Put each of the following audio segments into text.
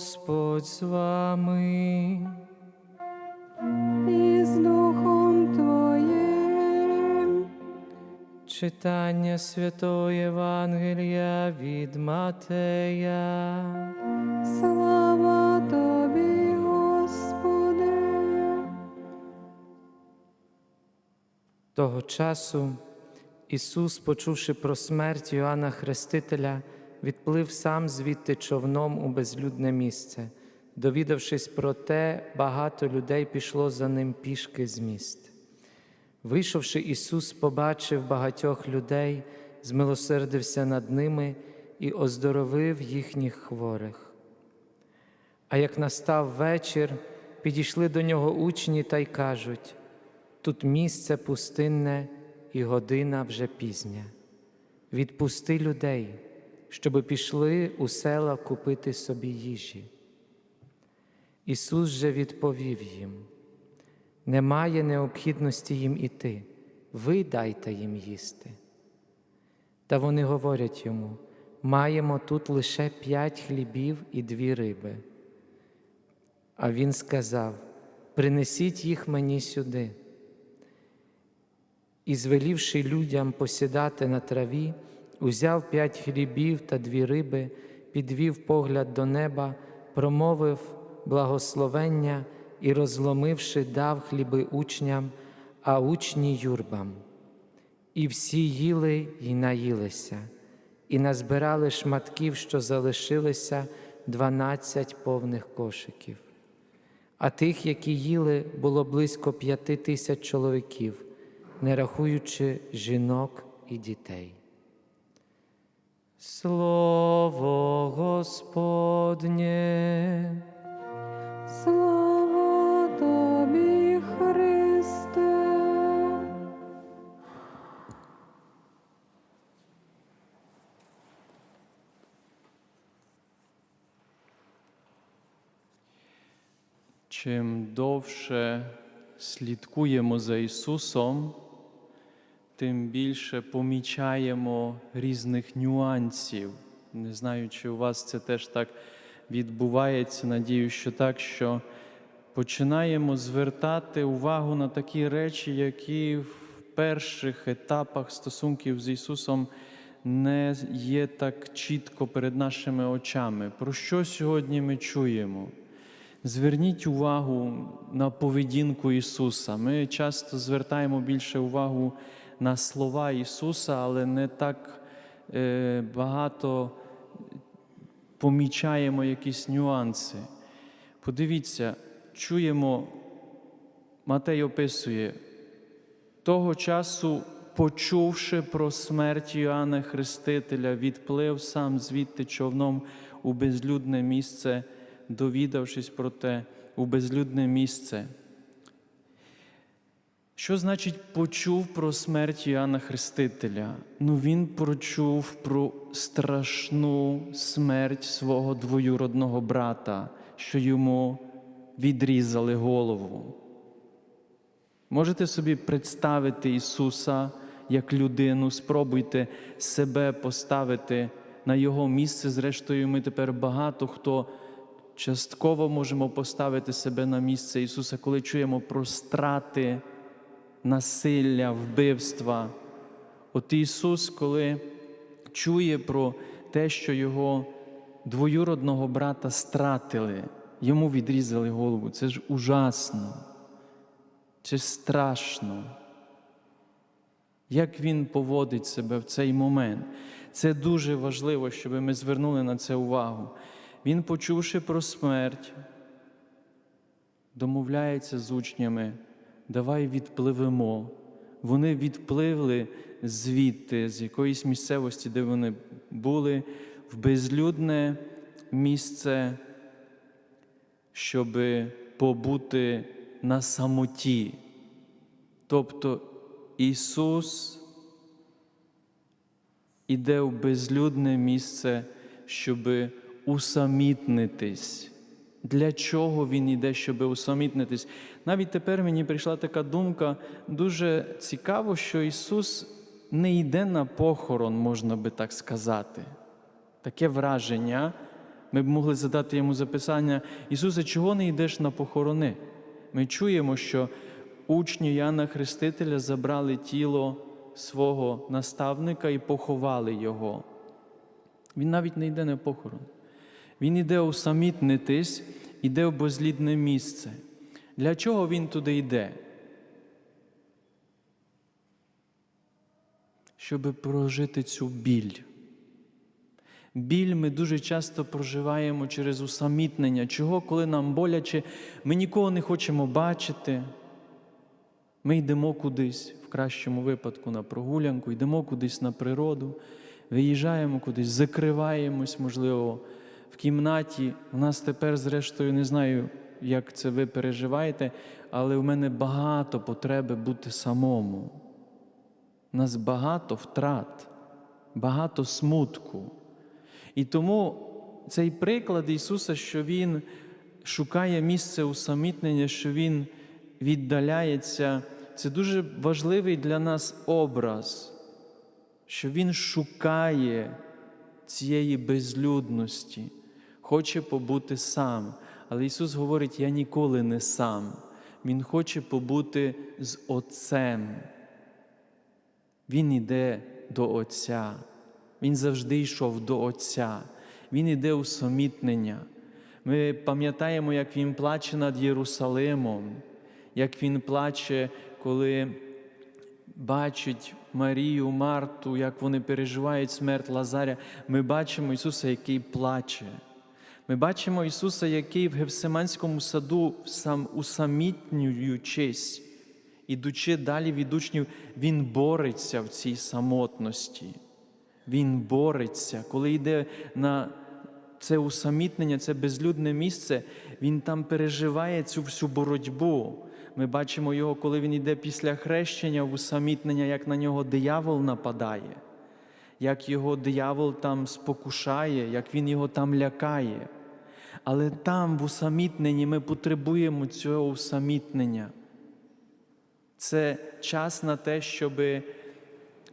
Господь з вами. і з Духом Твоїм. Читання Святого Євангелія від Матея. Слава Тобі, Господи. Того часу Ісус, почувши про смерть Йоанна Хрестителя, відплив сам звідти човном у безлюдне місце. Довідавшись про те, багато людей пішло за ним пішки з міст. Вийшовши, Ісус побачив багатьох людей, змилосердився над ними і оздоровив їхніх хворих. А як настав вечір, підійшли до нього учні та й кажуть: Тут місце пустинне і година вже пізня. Відпусти людей, щоби пішли у села купити собі їжі. Ісус же відповів їм: немає необхідності їм іти, ви дайте їм їсти. Та вони говорять йому: маємо тут лише п'ять хлібів і дві риби. А він сказав: Принесіть їх мені сюди. І, звелівши людям посідати на траві, узяв п'ять хлібів та дві риби, підвів погляд до неба, промовив благословення і, розломивши, дав хліби учням, а учні юрбам. І всі їли й наїлися, і назбирали шматків, що залишилися, дванадцять повних кошиків. А тих, які їли, було близько п'яти тисяч чоловіків, не рахуючи жінок і дітей. Слово Господнє. Слава Тобі, Христе. Чим довше слідкуємо за Ісусом, тим більше помічаємо різних нюансів. Не знаю, чи у вас це теж так відбувається. Надію, що так, що починаємо звертати увагу на такі речі, які в перших етапах стосунків з Ісусом не є так чітко перед нашими очами. Про що сьогодні ми чуємо? Зверніть увагу на поведінку Ісуса. Ми часто звертаємо більше увагу на слова Ісуса, але не так е, багато помічаємо якісь нюанси. Подивіться, чуємо, Матей описує, того часу, почувши про смерть Іоанна Хрестителя, відплив сам звідти човном у безлюдне місце, довідавшись про те у безлюдне місце. Що значить почув про смерть Іоанна Хрестителя? Ну він прочув про страшну смерть свого двоюродного брата, що йому відрізали голову. Можете собі представити Ісуса як людину, спробуйте себе поставити на Його місце. Зрештою, ми тепер багато хто частково можемо поставити себе на місце Ісуса, коли чуємо про страти, насилля, вбивства. От Ісус, коли чує про те, що Його двоюродного брата стратили, йому відрізали голову. Це ж ужасно. Це страшно. Як він поводить себе в цей момент? Це дуже важливо, щоб ми звернули на це увагу. Він, почувши про смерть, домовляється з учнями, давай відпливемо. Вони відпливли звідти, з якоїсь місцевості, де вони були, в безлюдне місце, щоб побути на самоті. Тобто Ісус іде в безлюдне місце, щоб усамітнитись. Для чого Він іде, щоб усамітнитись? Навіть тепер мені прийшла така думка, дуже цікаво, що Ісус не йде на похорон, можна би так сказати. Таке враження Ми б могли задати йому записання, Ісусе, чого не йдеш на похорони? Ми чуємо, що учні Яна Хрестителя забрали тіло свого наставника і поховали його. Він навіть не йде на похорон. Він іде усамітнитись, іде в безлідне місце. Для чого він туди йде? Щоб прожити цю біль. Біль ми дуже часто проживаємо через усамітнення. Чого, коли нам боляче, ми нікого не хочемо бачити. Ми йдемо кудись, в кращому випадку на прогулянку, йдемо кудись на природу, виїжджаємо кудись, закриваємось, можливо, в кімнаті. У нас тепер, зрештою, не знаю, як це ви переживаєте, але в мене багато потреби бути самому. У нас багато втрат, багато смутку. І тому цей приклад Ісуса, що Він шукає місце усамітнення, що Він віддаляється, це дуже важливий для нас образ, що Він шукає цієї безлюдності, хоче побути сам. Але Ісус говорить: Я ніколи не сам. Він хоче побути з Отцем. Він іде до Отця. Він завжди йшов до Отця. Він іде у самітнення. Ми пам'ятаємо, як Він плаче над Єрусалимом, як Він плаче, коли бачить Марію, Марту, як вони переживають смерть Лазаря. Ми бачимо Ісуса, який плаче. Ми бачимо Ісуса, який в Гевсиманському саду, сам усамітнюючись, ідучи далі від учнів, Він бореться в цій самотності. Він бореться, коли йде на це усамітнення, це безлюдне місце, він там переживає цю всю боротьбу. Ми бачимо його, коли він йде після хрещення в усамітнення, як на нього диявол нападає, як його диявол там спокушає, як він його там лякає. Але там, в усамітненні, ми потребуємо цього усамітнення. Це час на те, щоби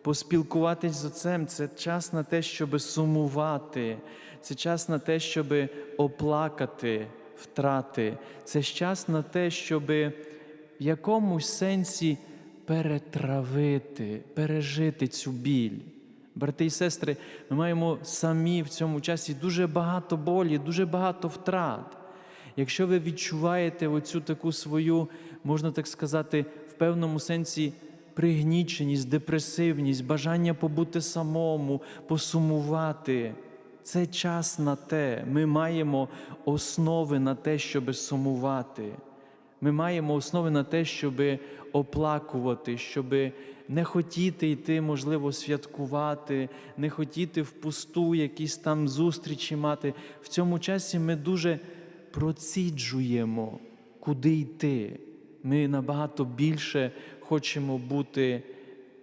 поспілкуватись з Отцем, це час на те, щоб сумувати, це час на те, щоб оплакати втрати, це час на те, щоб в якомусь сенсі перетравити, пережити цю біль. Брати і сестри, ми маємо самі в цьому часі дуже багато болі, дуже багато втрат. Якщо ви відчуваєте оцю таку свою, можна так сказати, в певному сенсі пригніченість, депресивність, бажання побути самому, посумувати. Це час на те. Ми маємо основи на те, щоб сумувати. Ми маємо основи на те, щоб оплакувати, щоб не хотіти йти, можливо, святкувати, не хотіти впусту якісь там зустрічі мати. В цьому часі ми дуже проціджуємо, куди йти. Ми набагато більше хочемо бути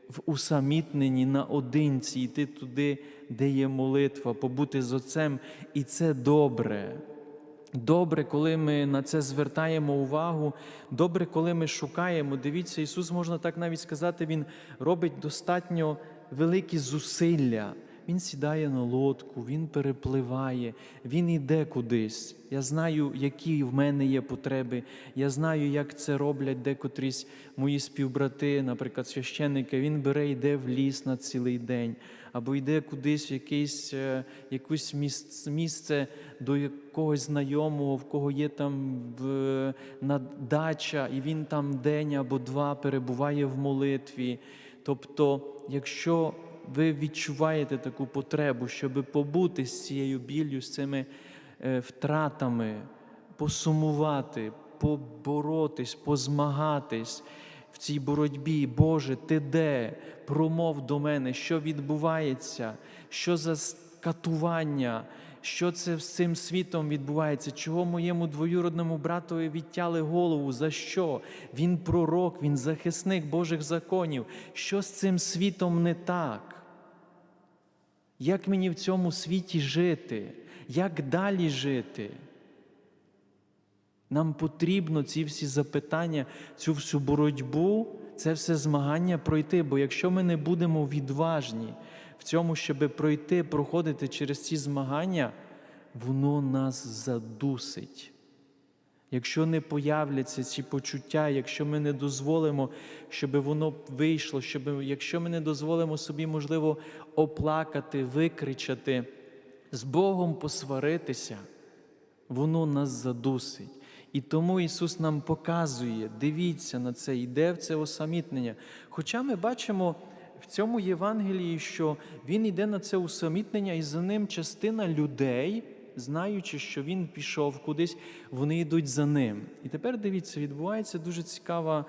в усамітненні наодинці, йти туди, де є молитва, побути з Отцем. І це добре. Добре, коли ми на це звертаємо увагу. Добре, коли ми шукаємо. Дивіться, Ісус, можна так навіть сказати, Він робить достатньо великі зусилля. Він сідає на лодку, він перепливає, він іде кудись. Я знаю, які в мене є потреби. Я знаю, як це роблять декотрісь мої співбрати, наприклад, священники. Він бере, йде в ліс на цілий день, або йде кудись в якийсь, е, якусь місце до якогось знайомого, в кого є там в, на дача, і він там день або два перебуває в молитві. Тобто, якщо ви відчуваєте таку потребу, щоб побути з цією біллю, з цими е, втратами, посумувати, поборотись, позмагатись в цій боротьбі. Боже, ти де? Промов до мене, що відбувається, що за катування, що це з цим світом відбувається, чого моєму двоюродному братові відтяли голову, за що? Він пророк, він захисник Божих законів. Що з цим світом не так? Як мені в цьому світі жити? Як далі жити? Нам потрібно ці всі запитання, цю всю боротьбу, це все змагання пройти. Бо якщо ми не будемо відважні в цьому, щоб пройти, проходити через ці змагання, воно нас задусить. Якщо не появляться ці почуття, якщо ми не дозволимо, щоб воно вийшло, щоб, якщо ми не дозволимо собі, можливо, оплакати, викричати, з Богом посваритися, воно нас задусить. І тому Ісус нам показує, дивіться на це, йде в це усамітнення. Хоча ми бачимо в цьому Євангелії, що Він йде на це усамітнення, і за ним частина людей, знаючи, що Він пішов кудись, вони йдуть за ним. І тепер дивіться, відбувається дуже цікава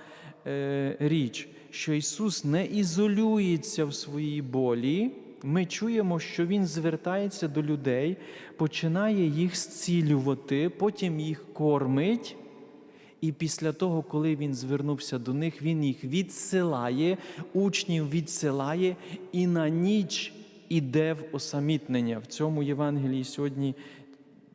е, річ, що Ісус не ізолюється в своїй болі. Ми чуємо, що Він звертається до людей, починає їх зцілювати, потім їх кормить. І після того, коли він звернувся до них, він їх відсилає, учнів відсилає і на ніч іде в осамітнення. В цьому Євангелії сьогодні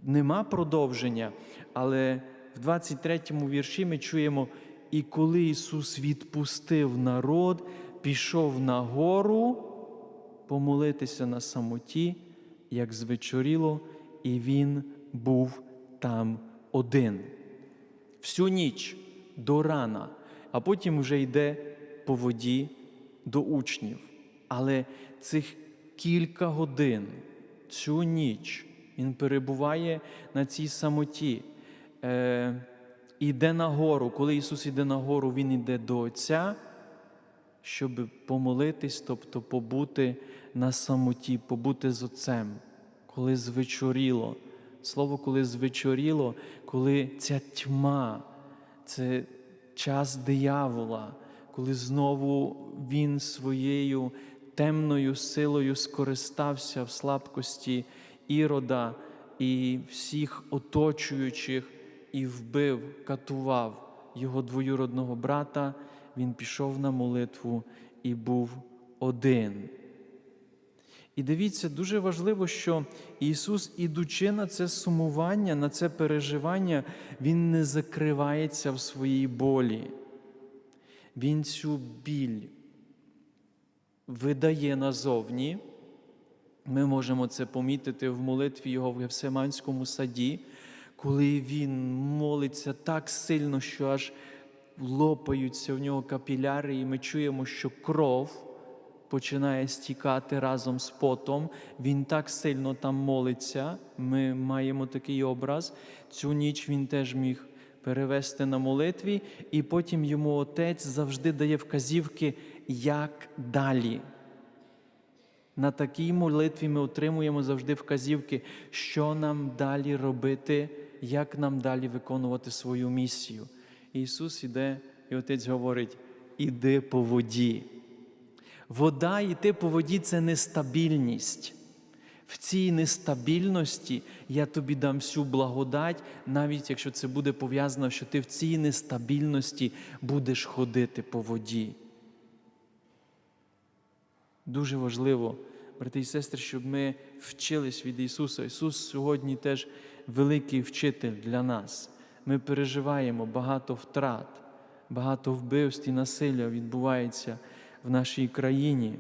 нема продовження, але в 23-му вірші ми чуємо: і коли Ісус відпустив народ, пішов на гору помолитися на самоті, як звечоріло, і він був там один. Всю ніч до рана, а потім вже йде по воді до учнів. Але цих кілька годин, цю ніч він перебуває на цій самоті. Е, Іде на гору. Коли Ісус іде на гору, Він іде до Отця, щоб помолитись, тобто побути на самоті, побути з Отцем, коли звечоріло. Слово, коли звечоріло, коли ця тьма, це час диявола, коли знову він своєю темною силою скористався в слабкості ірода і всіх оточуючих і вбив, катував його двоюродного брата, він пішов на молитву і був один. І дивіться, дуже важливо, що Ісус, ідучи на це сумування, на це переживання, Він не закривається в своїй болі. Він цю біль видає назовні. Ми можемо це помітити в молитві Його в Гефсиманському саді, коли Він молиться так сильно, що аж лопаються в нього капіляри, і ми чуємо, що кров починає стікати разом з потом. Він так сильно там молиться. Ми маємо такий образ. Цю ніч він теж міг перевести на молитві, і потім йому отець завжди дає вказівки, як далі. На такій молитві ми отримуємо завжди вказівки, що нам далі робити, як нам далі виконувати свою місію. Ісус іде, і Отець говорить: іди по воді. Вода йти по воді це нестабільність. В цій нестабільності я тобі дам всю благодать, навіть якщо це буде пов'язано, що ти в цій нестабільності будеш ходити по воді. Дуже важливо, брати і сестри, щоб ми вчились від Ісуса. Ісус сьогодні теж великий вчитель для нас. Ми переживаємо багато втрат, багато вбивств і насилля відбувається в нашій країні.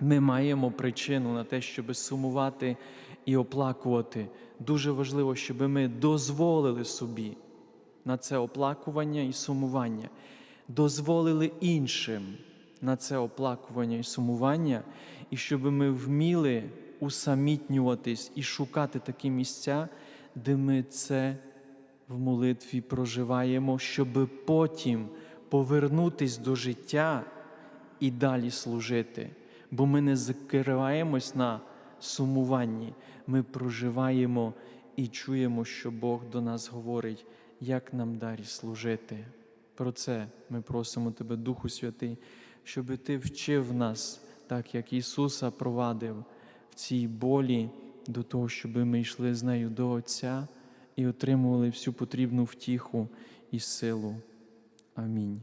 Ми маємо причину на те, щоб сумувати і оплакувати. Дуже важливо, щоб ми дозволили собі на це оплакування і сумування, дозволили іншим на це оплакування і сумування, і щоб ми вміли усамітнюватись і шукати такі місця, де ми це в молитві проживаємо, щоб потім повернутись до життя і далі служити. Бо ми не закриваємось на сумуванні, ми проживаємо і чуємо, що Бог до нас говорить, як нам далі служити. Про це ми просимо Тебе, Духу Святий, щоб Ти вчив нас, так як Ісуса провадив в цій болі до того, щоб ми йшли з нею до Отця і отримували всю потрібну втіху і силу. Амінь.